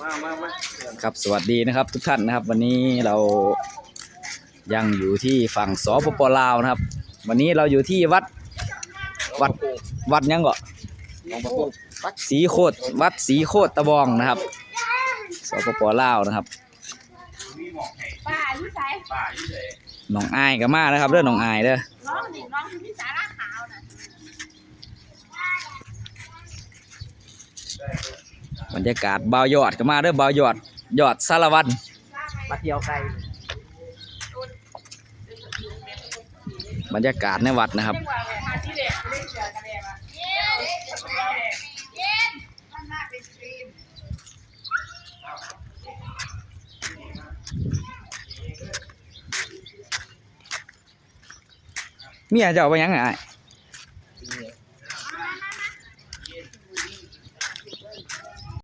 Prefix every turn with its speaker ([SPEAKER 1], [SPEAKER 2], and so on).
[SPEAKER 1] มามามา
[SPEAKER 2] ครับสวัสดีนะครับ ทุกท่านนะครับ วันนี้เรายังอยู่ที่ฝั่งสปปลาวนะครับ วันนี้เราอยู่ที่วัดวัดวัดยังก็
[SPEAKER 1] น้องประตู
[SPEAKER 2] สีโคตรวัดสีโคตรตะบองนะครับสปปลาวนะครับ
[SPEAKER 3] ป้าอยู่ไส
[SPEAKER 2] น้องอายก็มานะครับเด้องน้องอายเด้อ
[SPEAKER 3] น้องนี่น้องที่มีสาระขาวน่ะ
[SPEAKER 2] บรรยากาศบ่าวยอดก็มาเด้อบ่าวยอดยอดสารวัตร
[SPEAKER 1] มาเที่ยวไกล
[SPEAKER 2] บรรยากาศในวัดนะครับ
[SPEAKER 3] จังหวะแบบมาที่เด็กเล่นเสือกันแดงอะเย็นเย็นมันน่าเป็นครีม
[SPEAKER 2] เมียเจ้าไปยังไงอ้าย